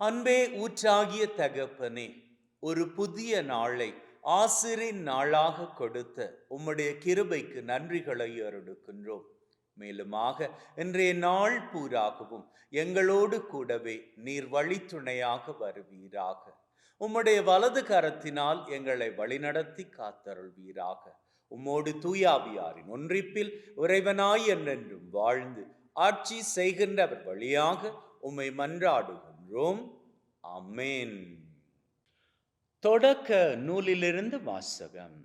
அன்பே ஊற்றாகிய தகப்பனே ஒரு புதிய நாளை ஆசிரின் நாளாக கொடுத்த உம்முடைய கிருபைக்கு நன்றிகளை அருடுக்கின்றோம் மேலுமாக இன்றைய நாள் பூராகவும் எங்களோடு கூடவே நீர் வழித்துணையாக வருவீராக. உம்முடைய வலது கரத்தினால் எங்களை வழிநடத்தி காத்தருள்வீராக. உம்மோடு தூயாவியாரின் ஒன்றிப்பில் இறைவனாய் என்றென்றும் வாழ்ந்து ஆட்சி செய்கின்றவர் வழியாக உம்மை என்றும் அமேன் தொடக்க நூலிலிருந்து வாசகம்.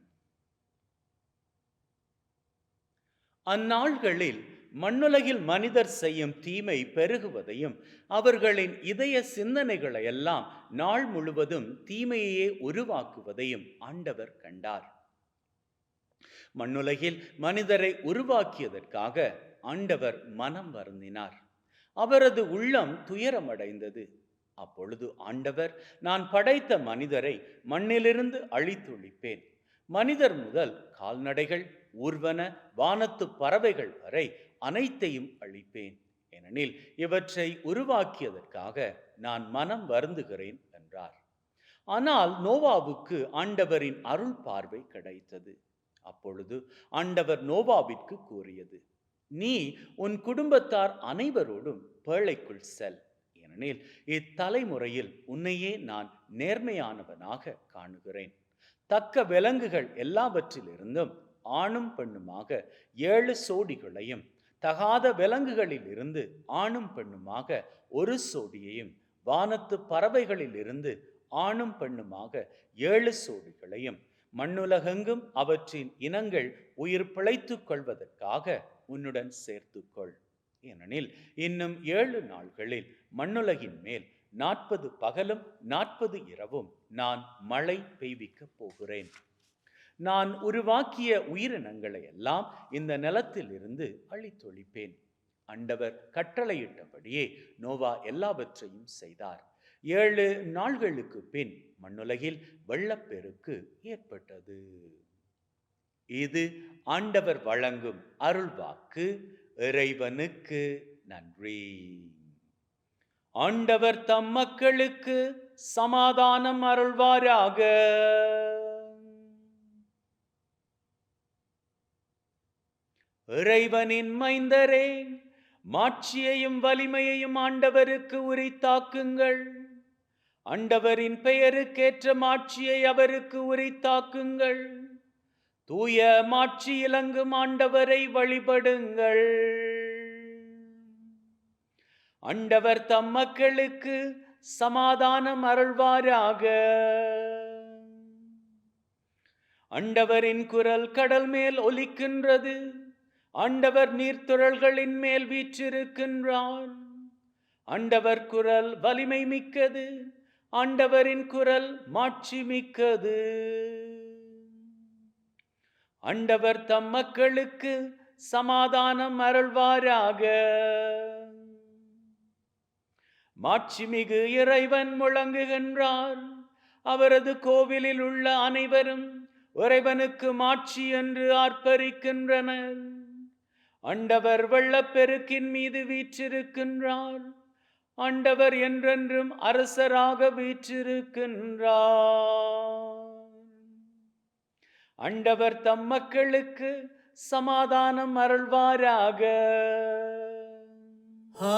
அந்நாள்களில் மண்ணுலகில் மனிதர் செய்யும் தீமை பெருகுவதையும் அவர்களின் இதய சிந்தனைகளை எல்லாம் நாள் முழுவதும் தீமையையே உருவாக்குவதையும் ஆண்டவர் கண்டார். மண்ணுலகில் மனிதரை உருவாக்கியதற்காக ஆண்டவர் மனம் வருந்தினார். அவரது உள்ளம் துயரமடைந்தது. அப்பொழுது ஆண்டவர் நான் படைத்த மனிதரை மண்ணிலிருந்து அழித்தொழிப்பேன். மனிதர் முதல் கால்நடைகள் ஊர்வன வானத்து பறவைகள் வரை அனைத்தையும் அழிப்பேன். ஏனெனில் இவற்றை உருவாக்கியதற்காக நான் மனம் வருந்துகிறேன் என்றார். ஆனால் நோவாவுக்கு ஆண்டவரின் அருள் பார்வை கிடைத்தது. அப்பொழுது ஆண்டவர் நோவாவிற்கு கூறியது நீ உன் குடும்பத்தார் அனைவரோடும் பேழைக்குள் செல். ஏனெனில் இத்தலைமுறையில் உன்னையே நான் நேர்மையானவனாக காணுகிறேன். தக்க விலங்குகள் எல்லாவற்றிலிருந்தும் ஆணும் பெண்ணுமாக ஏழு சோடிகளையும் தகாத விலங்குகளில் இருந்து ஆணும் பெண்ணுமாக ஒரு சோடியையும் வானத்து பறவைகளில் இருந்து ஆணும் பெண்ணுமாக ஏழு சோடிகளையும் மண்ணுலகெங்கும் அவற்றின் இனங்கள் உயிர் பிழைத்துக் கொள்வதற்காக உன்னுடன் சேர்த்துக்கொள். ஏனெனில் இன்னும் ஏழு நாள்களில் மண்ணுலகின் மேல் நாற்பது பகலும் நாற்பது இரவும் நான் மழை பெய்விக்கப் போகிறேன். நான் உருவாக்கிய உயிரினங்களை எல்லாம் இந்த நிலத்தில் இருந்து அழித்தொழிப்பேன். அண்டவர் கட்டளையிட்டபடியே நோவா எல்லாவற்றையும் செய்தார். ஏழு நாள்களுக்கு பின் மண்ணுலகில் வெள்ளப்பெருக்கு ஏற்பட்டது. இது ஆண்டவர் வழங்கும் அருள்வாக்கு இறைவனுக்கு நன்றி. ஆண்டவர் தம் மக்களுக்கு சமாதானம் அருள்வாராக. இறைவனின் மைந்தரே மாட்சியையும் வலிமையையும் ஆண்டவருக்கு உரித்தாக்குங்கள். ஆண்டவரின் பெயருக்கேற்ற மாட்சியை அவருக்கு உரித்தாக்குங்கள். தூய மாட்சி இலங்கும் ஆண்டவரை வழிபடுங்கள். அண்டவர் தம் மக்களுக்கு சமாதானம் அருள்வாராக. அண்டவரின் குரல் கடல் மேல் ஒலிக்கின்றது. ஆண்டவர் நீர்த்துறள்களின் மேல் வீற்றிருக்கின்றார். ஆண்டவர் குரல் வலிமை மிக்கது. ஆண்டவரின் குரல் மாட்சி மிக்கது. அண்டவர் தம் மக்களுக்கு சமாதானம் அருள்வாராக. மாட்சிமிகு இறைவன் முழங்குகின்றார். அவரது கோவிலில் உள்ள அனைவரும் இறைவனுக்கு மாட்சி என்று ஆர்ப்பரிக்கின்றனர். அண்டவர் வெள்ளப்பெருக்கின் மீது வீற்றிருக்கின்றார். ஆண்டவர் என்றென்றும் அரசராக வீற்றிருக்கின்றார். அண்டவர் தம் மக்களுக்கு சமாதானம் அருள்வாராக. ஆ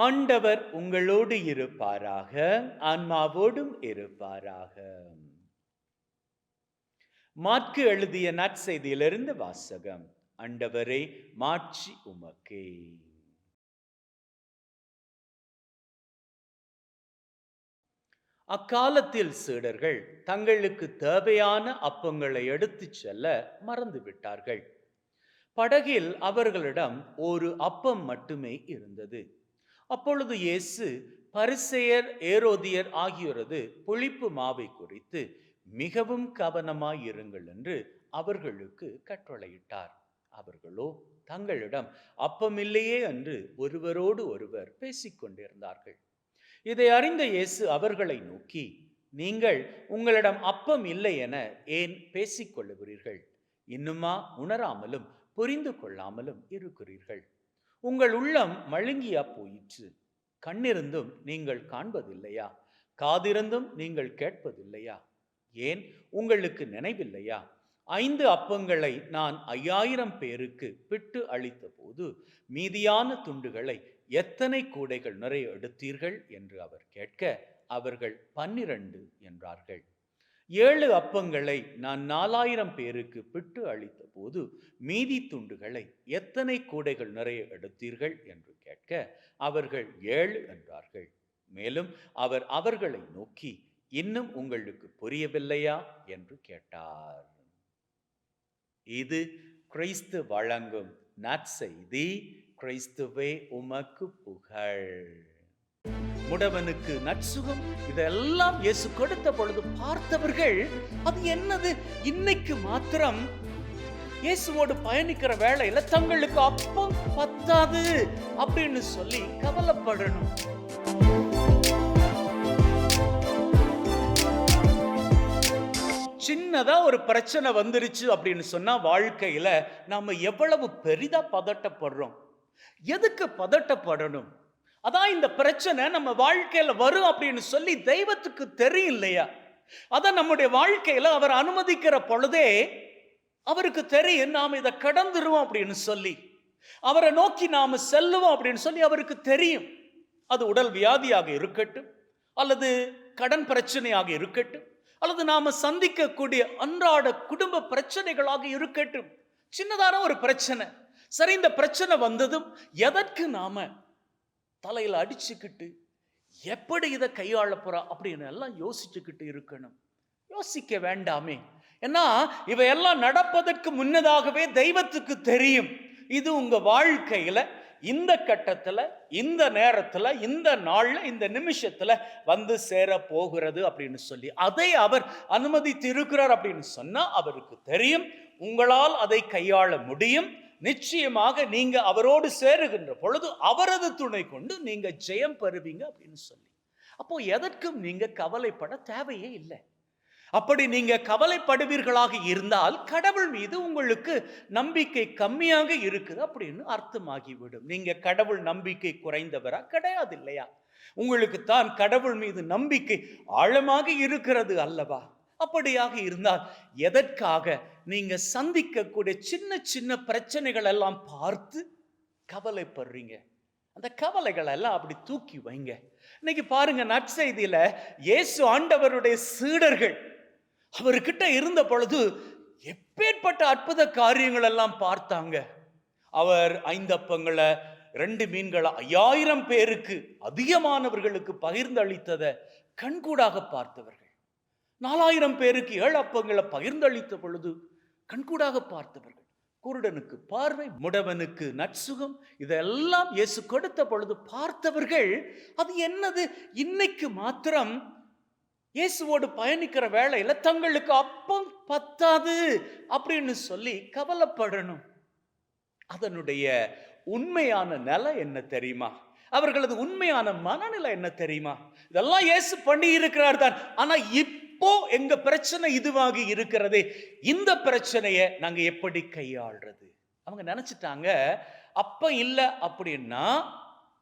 ஆண்டவர் உங்களோடு இருப்பாராக ஆன்மாவோடும் இருப்பாராக. மாற்கு எழுதிய நற்செய்தியிலிருந்து வாசகம் அண்டவரே மாட்சி உமக்கே. அக்காலத்தில் சீடர்கள் தங்களுக்கு தேவையான அப்பங்களை எடுத்துச் செல்ல மறந்துவிட்டார்கள். படகில் அவர்களிடம் ஒரு அப்பம் மட்டுமே இருந்தது. அப்பொழுது இயேசு பரிசெயர் ஏரோதியர் ஆகியோரது புளிப்பு மாவை குறித்து மிகவும் கவனமாயிருங்கள் என்று அவர்களுக்கு கட்டளையிட்டார். அவர்களோ தங்களிடம் அப்பமில்லையே என்று ஒருவரோடு ஒருவர் பேசிக்கொண்டிருந்தார்கள். இதை அறிந்த இயேசு அவர்களை நோக்கி நீங்கள் உங்களிடம் அப்பம் இல்லை என ஏன் பேசிக்கொள்ளுகிறீர்கள்? இன்னுமா உணராமலும் புரிந்து கொள்ளாமலும் இருக்கிறீர்கள். உங்கள் உள்ளம் மழுங்கியா போயிற்று. கண்ணிருந்தும் நீங்கள் காண்பதில்லையா? காதிருந்தும் நீங்கள் கேட்பதில்லையா? ஏன்? உங்களுக்கு நினைவில்லையா? ஐந்து அப்பங்களை நான் ஐயாயிரம் பேருக்கு பிட்டு அளித்த போது மீதியான துண்டுகளை எத்தனை கூடைகள் நிறைய எடுத்தீர்கள்? என்று அவர் கேட்க அவர்கள் பன்னிரண்டு என்றார்கள். ஏழு அப்பங்களை நான் நாலாயிரம் பேருக்கு பிட்டு அளித்த போது மீதி துண்டுகளை எத்தனை கூடைகள் நிறைய எடுத்தீர்கள் என்று கேட்க அவர்கள் ஏழு என்றார்கள். மேலும் அவர் அவர்களை நோக்கி இன்னும் உங்களுக்கு புரியவில்லையா? என்று கேட்டார். இது கிறிஸ்து வழங்கும் நற்செய்தி. கிறிஸ்துவே உமக்கு புகழ். முடவனுக்கு நற்சுகம். இதெல்லாம் இயேசு கொடுத்த பொழுது பார்த்தவர்கள் அது என்னது? இன்னைக்கு மாத்திரம் இயேசுவோடு பயணிக்கிற வேலையில தங்களுக்கு அப்பம் பத்தாது அப்படின்னு சொல்லி கவலைப்படணும். சின்னதா ஒரு பிரச்சனை வந்துருச்சு அப்படின்னு சொன்னா வாழ்க்கையில நாம எவ்வளவு பெரிதா பதட்டப்படுறோம். எதுக்கு பதட்டப்படணும்? அதான் இந்த பிரச்சனை நம்ம வாழ்க்கையில் வரும் அப்படின்னு சொல்லி தெய்வத்துக்கு தெரியும் இல்லையா? அதான் நம்முடைய வாழ்க்கையில் அவர் அனுமதிக்கிற பொழுதே அவருக்கு தெரியும் நாம் இதை கடந்துருவோம் அப்படின்னு சொல்லி. அவரை நோக்கி நாம் செல்லுவோம் அப்படின்னு சொல்லி அவருக்கு தெரியும். அது உடல் வியாதியாக இருக்கட்டும் அல்லது கடன் பிரச்சனையாக இருக்கட்டும் அல்லது நாம் சந்திக்கக்கூடிய அன்றாட குடும்ப பிரச்சனைகளாக இருக்கட்டும். சின்னதான ஒரு பிரச்சனை. சரி இந்த பிரச்சனை வந்ததும் எதற்கு நாம தலையில் அடிச்சுக்கிட்டு எப்படி இதை கையாள போகிறா அப்படின்னு எல்லாம் யோசிச்சுக்கிட்டு இருக்கணும். யோசிக்க வேண்டாமே. ஏன்னா இவையெல்லாம் நடப்பதற்கு முன்னதாகவே தெய்வத்துக்கு தெரியும். இது உங்கள் வாழ்க்கையில் இந்த கட்டத்தில் இந்த நேரத்தில் இந்த நாளில் இந்த நிமிஷத்தில் வந்து சேர போகிறது அப்படின்னு சொல்லி அதை அவர் அனுமதித்து இருக்கிறார் அப்படின்னு சொன்னால் அவருக்கு தெரியும். உங்களால் அதை கையாள முடியும். நிச்சயமாக நீங்க அவரோடு சேருகின்ற பொழுது அவரது துணை கொண்டு நீங்க ஜெயம் பெறுவீங்க அப்படின்னு சொல்லி. அப்போ எதற்கும் நீங்க கவலைப்பட தேவையே இல்லை. அப்படி நீங்க கவலைப்படுவீர்களாக இருந்தால் கடவுள் மீது உங்களுக்கு நம்பிக்கை கம்மியாக இருக்குது அப்படின்னு அர்த்தமாகிவிடும். நீங்க கடவுள் நம்பிக்கை குறைந்தவரா? கிடையாது இல்லையா உங்களுக்கு தான் கடவுள் மீது நம்பிக்கை ஆழமாக இருக்கிறது அல்லவா? அப்படியாக இருந்தால் எதற்காக நீங்க சந்திக்கக்கூடிய சின்ன சின்ன பிரச்சனைகள் எல்லாம் பார்த்து கவலைப்படுறீங்க? அந்த கவலைகள் எல்லாம் அப்படி தூக்கி வைங்க. இன்னைக்கு பாருங்க நற்செய்தியில இயேசு ஆண்டவருடைய சீடர்கள் அவர்கிட்ட இருந்த பொழுது எப்பேற்பட்ட அற்புத காரியங்கள் எல்லாம் பார்த்தாங்க. அவர் ஐந்தப்பங்களை ரெண்டு மீன்களை ஐயாயிரம் பேருக்கு அதிகமானவர்களுக்கு பகிர்ந்து அளித்ததை கண்கூடாக பார்த்தவர்கள் நாலாயிரம் பேருக்கு ஏழு அப்பங்களை பகிர்ந்தளித்த பொழுது கண்கூடாக பார்த்தவர்கள் குருடனுக்கு பார்வை முடவனுக்கு நற்சுகம் இதெல்லாம் இயேசு கொடுத்த பொழுது பார்த்தவர்கள் அது என்னது? இன்னைக்கு மாத்திரம் இயேசுவோடு பயணிக்கிற வேலையில் தங்களுக்கு அப்பம் பத்தாது அப்படின்னு சொல்லி கவலைப்படணும். அதனுடைய உண்மையான நிலை என்ன தெரியுமா? அவர்களது உண்மையான மனநிலை என்ன தெரியுமா? இதெல்லாம் இயேசு பண்ணி இருக்கிறார் தான். ஆனா இப்போ எங்க பிரச்சனை இதுவாகி இருக்கிறதே இந்த பிரச்சனையை நாங்க எப்படி கையாள்றது? அவங்க நினைச்சிட்டாங்க அப்ப இல்லை அப்படின்னா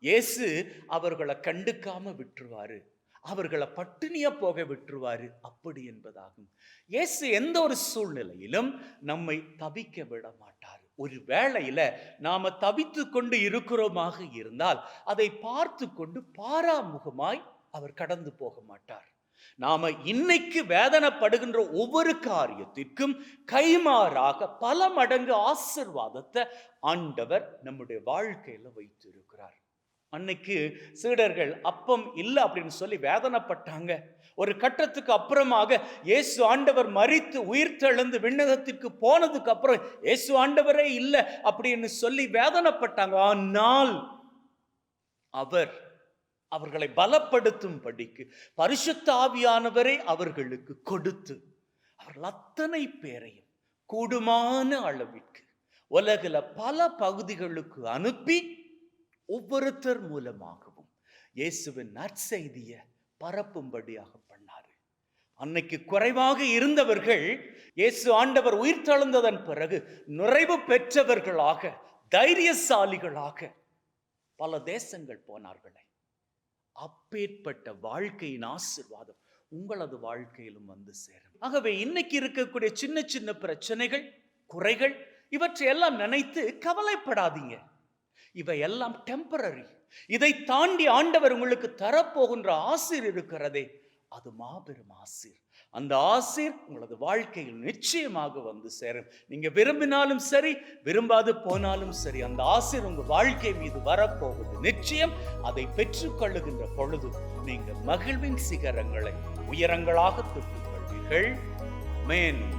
இயேசு அவர்களை கண்டுக்காம விட்டுருவாரு. அவர்களை பட்டினியா போக விட்டுருவாரு. அப்படி என்பதாகும். இயேசு எந்த ஒரு சூழ்நிலையிலும் நம்மை தவிக்க விட மாட்டார். ஒரு வேளையில நாம தவித்து கொண்டு இருக்கிறோமாக இருந்தால் அதை பார்த்து கொண்டு பாராமுகமாய் அவர் கடந்து போக மாட்டார். நாம இன்னைக்கு வேதனைப்படுகின்ற ஒவ்வொரு காரியத்திற்கும் கைமாறாக பல மடங்கு ஆசிர்வாதத்தை ஆண்டவர் நம்முடைய வாழ்க்கையில வைத்திருக்கிறார். அன்னைக்கு சீடர்கள் அப்பம் இல்லை அப்படின்னு சொல்லி வேதனைப்பட்டாங்க. ஒரு கட்டத்துக்கு அப்புறமாக இயேசு ஆண்டவர் மறித்து உயிர் தெழுந்து விண்ணகத்திற்கு போனதுக்கு அப்புறம் இயேசு ஆண்டவரே இல்லை அப்படின்னு சொல்லி வேதனைப்பட்டாங்க. ஆனால் அவர் அவர்களை பலப்படுத்தும் படிக்கு பரிசுத்த ஆவியானவரை அவர்களுக்கு கொடுத்து அவர்கள் அத்தனை பேரையும் கூடுமான அளவிற்கு உலகில பல பகுதிகளுக்கு அனுப்பி ஒவ்வொருத்தர் மூலமாகவும் இயேசுவின் நற்செய்தியை பரப்பும்படியாக பண்ணாரு. அன்னைக்கு குறைவாக இருந்தவர்கள் இயேசு ஆண்டவர் உயிர் தழுந்ததன் பிறகு நிறைவு பெற்றவர்களாக தைரியசாலிகளாக பல தேசங்கள் போனார்களே. அப்பேற்பட்ட வாழ்க்கையின் ஆசிர்வாதம் உங்களது வாழ்க்கையிலும் வந்து சேரும். ஆகவே இன்னைக்கு இருக்கக்கூடிய சின்ன சின்ன பிரச்சனைகள் குறைகள் இவற்றையெல்லாம் நினைத்து கவலைப்படாதீங்க. இவையெல்லாம் டெம்பரரி இதை தாண்டி ஆண்டவர் உங்களுக்கு தரப்போகின்ற ஆசிர் இருக்கிறதே அது மாபெரும் ஆசிர். அந்த ஆசிர் உங்களது வாழ்க்கையில் நிச்சயமாக வந்து சேரும். நீங்க விரும்பினாலும் சரி விரும்பாது போனாலும் சரி அந்த ஆசிர் உங்க வாழ்க்கை மீது வரப்போகுது நிச்சயம். அதை பெற்றுக்கொள்ளுகின்ற பொழுது நீங்கள் மகிழ்வின் சிகரங்களை உயரங்களாக தொட்டுக் கொள்வீர்கள் மேன்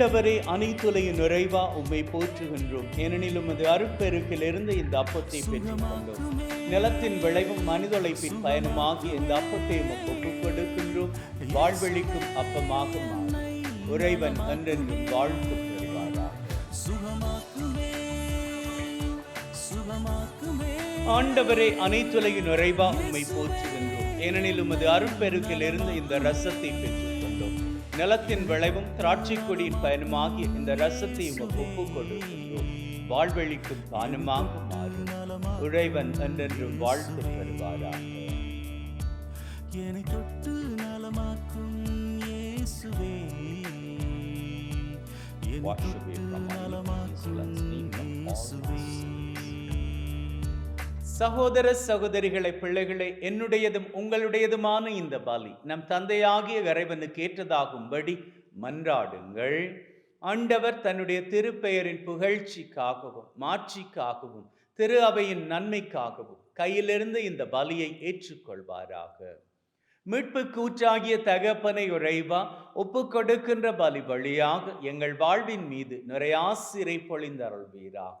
ஆண்டவரே அனைத்துலையும் நிறைவா உம்மை போற்றுகின்றோம். ஏனெனில் உமது அருப்பெருக்கிலிருந்து இந்த அப்பத்தை பெற்றுக்கொண்டோம். நிலத்தின் விளைவும் மனிதொழைப்பின் பயனுமாகிய இந்த அப்பத்தை உமக்கு ஒப்புக் கொடுக்கின்றோம். வாழ்வெளிக்கும் அப்பமாக உறைவன் அன்றென்றும் வாழ்த்து ஆண்டவரே அனைத்துலையும் நிறைவா உம்மை போற்றுகின்றோம். ஏனெனில் உமது அருப்பெருக்கிலிருந்து இந்த ரசத்தை பெற்றோம் நிலத்தின் விளைவும் திராட்சை கொடியின் பயனுமாகிய இந்த ரசத்தை உமக்கு ஒப்புக் கொடுக்கின்றோம் வாழ்வெளிக்கும் பானமாக மாறும் உறைவன் என்றென்றும் வாழ்த்து பெறுவாராக என்னை தொட்டு நலமாக்கும் இயேசுவே. from from all இயேசுவே. சகோதர சகோதரிகளை பிள்ளைகளை என்னுடையதும் உங்களுடையதுமான இந்த பலி நம் தந்தையாகிய இறைவனுக்கு ஏற்றதாகும்படி மன்றாடுங்கள். ஆண்டவர் தன்னுடைய திருப்பெயரின் புகழ்ச்சிக்காகவும் மாட்சிக்காகவும் திரு அவையின் நன்மைக்காகவும் கையிலிருந்து இந்த பலியை ஏற்றுக்கொள்வாராக. மீட்பு கூற்றாகிய தகப்பனை உறைவா ஒப்பு கொடுக்கின்ற பலி வழியாக எங்கள் வாழ்வின் மீது நிறையாசிரை பொழிந்தருள்வீராக.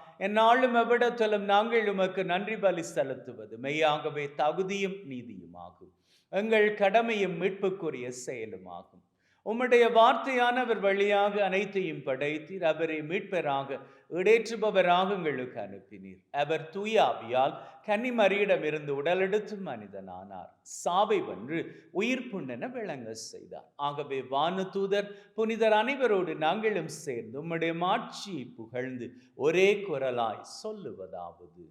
என்னாலும் எவ்விடத்திலும் நாங்கள் உமக்கு நன்றி பலி செலுத்துவது. மெய்யாகவே தகுதியும் நீதியுமாகும். எங்கள் கடமையும் மீட்புக்குரிய செயலுமாகும். உம்முடைய வார்த்தையானவர் வழியாக அனைத்தையும் படைத்தீர். அவரை மீட்பராக இடேற்றுபவராக எங்களுக்கு அனுப்பினீர். அவர் தூயாவியால் கன்னிமரியிடமிருந்து உடலெடுத்து மனிதனானார். சாவை வென்று உயிர் புண்ணென விளங்க செய்தார். ஆகவே வானு தூதர் புனிதர் அனைவரோடு நாங்களும் சேர்ந்து உம்முடைய மாட்சியை புகழ்ந்து ஒரே குரலாய் சொல்லுவதாவது.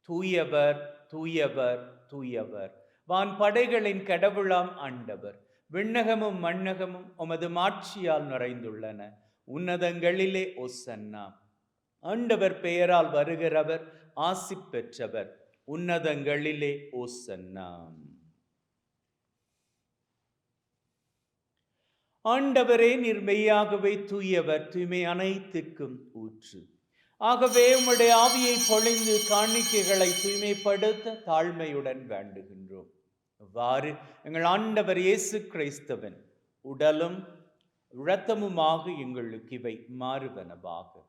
தூயவர் தூயவர் தூயவர். வான் படைகளின் கடவுளாம் ஆண்டவர். விண்ணகமும் மண்ணகமும் உமது மாட்சியால் நிறைந்துள்ளன. உன்னதங்களிலே ஒசன்னா. ஆண்டவர் பெயரால் வருகிறவர் ஆசி பெற்றவர். உன்னதங்களிலே ஓசன்னா ஆண்டவரே நீர் மெய்யாகவே தூயவர் தூய்மை அனைத்திற்கும் ஊற்று. ஆகவே உம்முடைய ஆவியை பொழிந்து காணிக்கைகளை தூய்மைப்படுத்த தாழ்மையுடன் வேண்டுகின்றோம். அவ்வாறு எங்கள் ஆண்டவர் இயேசு கிறிஸ்தவன் உடலும் இரத்தமுமாக எங்களுக்கு இவை மாறுவனவாகும்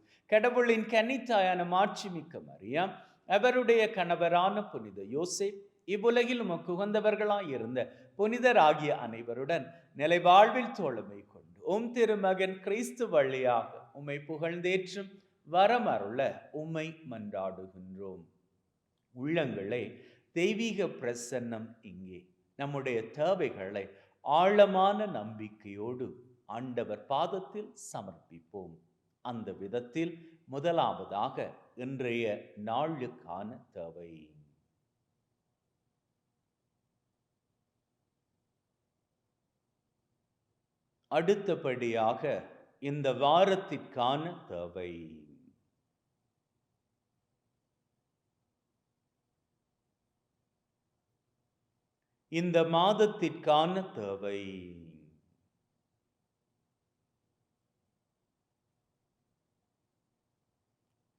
கடவுளின் கன்னித்தாயான மாட்சிமிக்க மரியாம் அவருடைய கணவரான புனித யோசேப் இவ்வுலகில் உமக்கு உகந்தவர்களாய் இருந்த புனிதராகிய அனைவருடன் நிலைவாழ்வில் தோழமை கொண்டு உம் திருமகன் கிறிஸ்து வழியாக உம்மை புகழ்ந்தேற்றும் வரமருள உம்மை மன்றாடுகின்றோம். உள்ளங்களே தெய்வீக பிரசன்னம் இங்கே. நம்முடைய தேவைகளை ஆழமான நம்பிக்கையோடு ஆண்டவர் பாதத்தில் சமர்ப்பிப்போம். அந்த விதத்தில் முதலாவதாக இன்றைய நாளுக்கான தேவை. அடுத்தபடியாக இந்த வாரத்திற்கான தேவை. இந்த மாதத்திற்கான தேவை.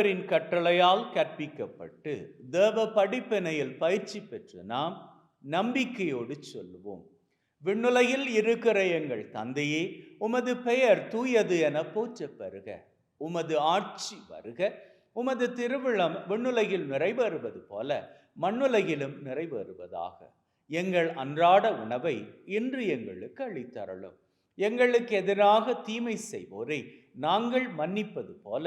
ஆண்டவரின் கட்டளையால் கற்பிக்கப்பட்டு தேவ படிப்பினையில் பயிற்சி பெற்று நாம் நம்பிக்கையோடு சொல்லுவோம். விண்ணுலகில் இருக்கிற எங்கள் தந்தையே உமது பெயர் தூயது என போற்றப் பெறுக உமது ஆட்சி வருக. உமது திருவிழம் விண்ணுலகில் நிறைவேறுவது போல மண்ணுலகிலும் நிறைவேறுவதாக. எங்கள் அன்றாட உணவை இன்று எங்களுக்கு அளித்தரலும் எங்களுக்கு எதிராக தீமை செய்வோரை நாங்கள் மன்னிப்பது போல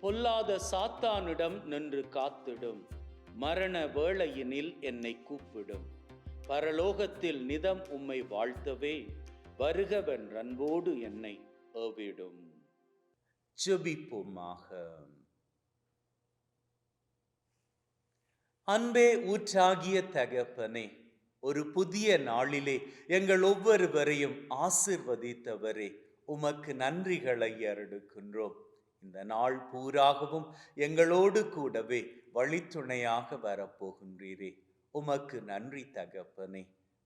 பொல்லாத சாத்தானிடம் நின்று காத்திடும். மரண வேளையினில் என்னை கூப்பிடும். பரலோகத்தில் நிதம் உம்மை வாழ்த்தவே வருகவன் அன்போடு என்னை ஏவிடும். ஜெபிப்போமாக. அன்பே ஊற்றாகிய தகப்பனே ஒரு புதிய நாளிலே எங்கள் ஒவ்வொருவரையும் ஆசிர்வதித்தவரே உமக்கு நன்றிகளை அருடுக்கின்றோம் இந்த நாள் பூராகவும் எங்களோடு கூடவே வழித்துணையாக வரப்போகின்றீரே. உமக்கு நன்றி தகப்பனே.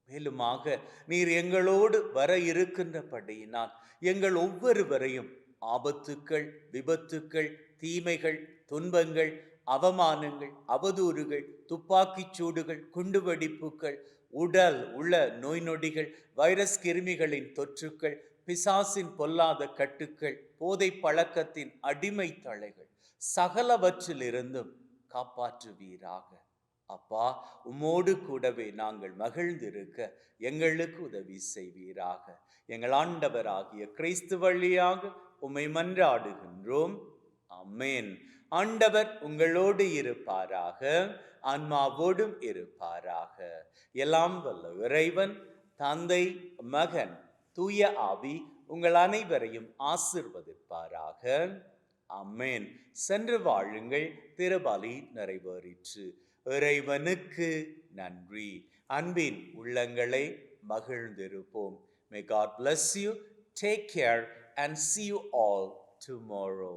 மேலுமாக நீர் எங்களோடு வர இருக்கின்றபடியினால் எங்கள் ஒவ்வொருவரையும் ஆபத்துக்கள் விபத்துக்கள் தீமைகள் துன்பங்கள் அவமானங்கள் அவதூறுகள் துப்பாக்கிச் சூடுகள் குண்டுவெடிப்புகள் உடல் உள்ள நோய் நொடிகள் வைரஸ் கிருமிகளின் தொற்றுக்கள் பிசாசின் பொல்லாத கட்டுக்கள் போதை பழக்கத்தின் அடிமை தளைகள் சகலவற்றிலிருந்தும் காப்பாற்றுவீராக. அப்பா உம்மோடு கூடவே நாங்கள் மகிழ்ந்திருக்க எங்களுக்கு உதவி செய்வீராக. எங்கள் ஆண்டவராகிய கிறிஸ்து வழியாக உம்மை மன்றாடுகின்றோம். அமேன் ஆண்டவர் உங்களோடு இருப்பாராக ஆன்மாவோடும் இருப்பாராக. எல்லாம் வல்ல இறைவன் தந்தை மகன் தூய ஆவி உங்கள் அனைவரையும் ஆசிர்வதிப்பாராக. அம்மேன் சென்று வாழுங்கள் திருபலி நிறைவேறிற்று. இறைவனுக்கு நன்றி. அன்பின் உள்ளங்களை மகிழ்ந்திருப்போம். May God bless you take care and see you all tomorrow